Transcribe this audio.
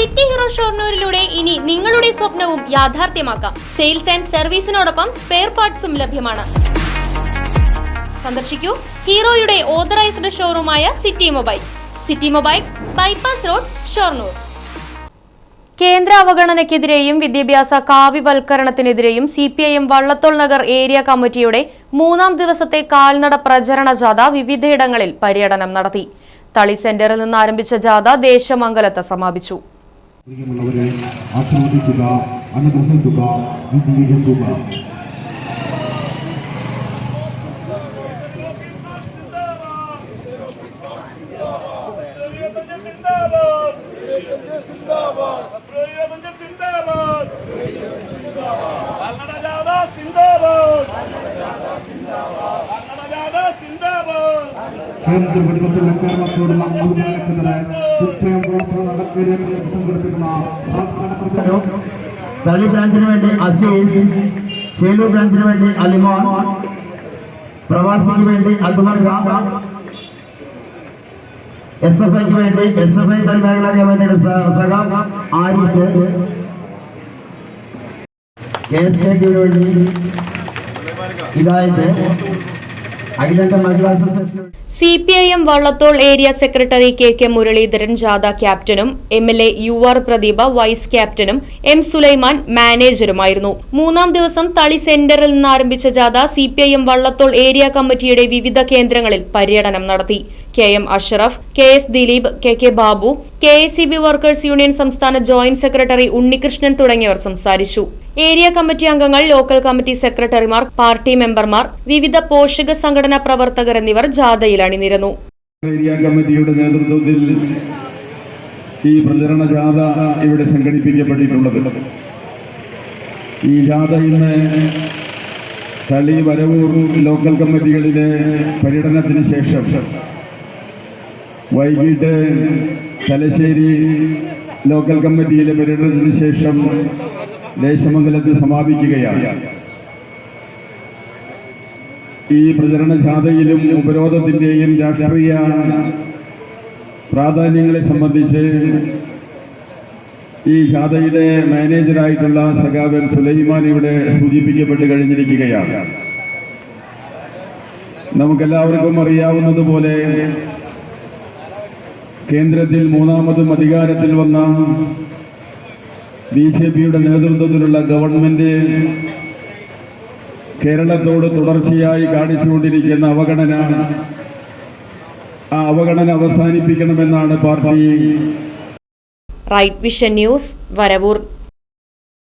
City hero ഷോർണൂരിലൂടെ ഇനി നിങ്ങളുടെ സ്വപ്നവും യാഥാർത്ഥ്യമാക്കാം. സെയിൽസ് ആൻഡ് സർവീസിനോടൊപ്പം സ്പെയർ പാർട്സും ലഭ്യമാണ്. സന്ദർശിക്കൂ ഹീറോയുടെ authorised ഷോറൂമായ city mobiles. City mobiles bypass road Shoranur. കേന്ദ്ര അവഗണനയ്ക്കെതിരെയും വിദ്യാഭ്യാസ കാവ്യവൽക്കരണത്തിനെതിരെയും C P I M Vallathol Nagar area കമ്മിറ്റിയുടെ മൂന്നാം ദിവസത്തെ കാൽനട പ്രചരണ ജാഥ വിവിധയിടങ്ങളിൽ പര്യടനം നടത്തി. തളി സെന്ററിൽ നിന്ന് ആരംഭിച്ച ജാഥ ദേശമംഗലത്ത് സമാപിച്ചു. പ്രിയമുള്ളവരെ ആസ്വദിക്കുക അനുഗ്രഹിക്കുക വിധിയെഴുതുക സിന്ദാബാദ് സിന്ദാബാദ് സിന്ദാബാദ് കന്നഡ ജാഥ സിന്ദാബാദ് കന്നഡ ജാഥ സിന്ദാബാദ് കേന്ദ്ര വിരുദ്ധത്തിലുള്ള കേരളത്തോടുള്ള അവഗണനക്കെതിരെ സുപ്രീം കോടതി നഗരത്തിൽ സംഘടിപ്പിക്കുന്ന പ്രാർത്ഥന പ്രചരണം തളി ബ്രാഞ്ചിന് വേണ്ടി അസീസ് ചേലൂർ ബ്രാഞ്ചിന് വേണ്ടി അലിമോൻ പ്രവാസിക്ക് വേണ്ടി അദ്മർഗ എസ് എഫ് ഐക്ക് വേണ്ടി എസ് എഫ് ഐ തൽമേഖല കമ്മിറ്റിയുടെ സ- സഖാ ആരിസ് കെ എസ് കെ ടിയുടെ വേണ്ടി ഇതായിട്ട് അഖിലേന്ത്യാ മഹിളാ association C P I M Vallathol area secretary K K Muraleedharan ജാഥ ക്യാപ്റ്റനും M L A U R Pradeep vice ക്യാപ്റ്റനും എം സുലൈമാൻ മാനേജറുമായിരുന്നു മൂന്നാം ദിവസം തളി സെന്ററിൽ നിന്ന് ആരംഭിച്ച ജാഥ C P I M Vallathol area കമ്മിറ്റിയുടെ വിവിധ കേന്ദ്രങ്ങളിൽ പര്യടനം നടത്തി. K M Ashraf K S Dileep K K Babu K S C B workers union സംസ്ഥാന ജോയിന്റ് സെക്രട്ടറി ഉണ്ണികൃഷ്ണൻ തുടങ്ങിയവർ സംസാരിച്ചു. ഏരിയ കമ്മിറ്റി അംഗങ്ങൾ ലോക്കൽ കമ്മിറ്റി സെക്രട്ടറിമാർ പാർട്ടി മെമ്പർമാർ വിവിധ പോഷക സംഘടനാ പ്രവർത്തകർ എന്നിവർ ജാഥയിൽ അണിനിരന്നു. ഏരിയ കമ്മിറ്റിയുടെ നേതൃത്വത്തിൽ ഈ പ്രചരണ ജാഥ ഇവിടെ സംഘടിപ്പിക്കപ്പെട്ടിട്ടുള്ളത്. ഈ ജാഥ ഇന്ന് തളി വരവൂർ ലോക്കൽ കമ്മിറ്റികളിലെ പര്യടനത്തിന് ശേഷം വൈകിട്ട് തലശ്ശേരി ലോക്കൽ കമ്മിറ്റിയിലെ പര്യടനത്തിന് ശേഷം ദേശമംഗലത്ത് സമാപിക്കുകയാണ്. ഈ പ്രചരണ ജാഥയിലും ഉപരോധത്തിന്റെയും രാഷ്ട്രീയ പ്രാധാന്യങ്ങളെ സംബന്ധിച്ച് ഈ ജാഥയുടെ മാനേജറായിട്ടുള്ള സഖാവൻ സുലൈമാൻ ഇവിടെ സൂചിപ്പിക്കപ്പെട്ട് കഴിഞ്ഞിരിക്കുകയാണ്. നമുക്കെല്ലാവർക്കും അറിയാവുന്നതുപോലെ കേന്ദ്രത്തിൽ മൂന്നാമതും അധികാരത്തിൽ വന്ന ബി ജെ പിയുടെ നേതൃത്വത്തിലുള്ള ഗവൺമെന്റ് കേരളത്തോട് തുടർച്ചയായി കാണിച്ചുകൊണ്ടിരിക്കുന്ന അവഗണന ആ അവഗണന അവസാനിപ്പിക്കണമെന്നാണ് party. Right vision news Varavoor.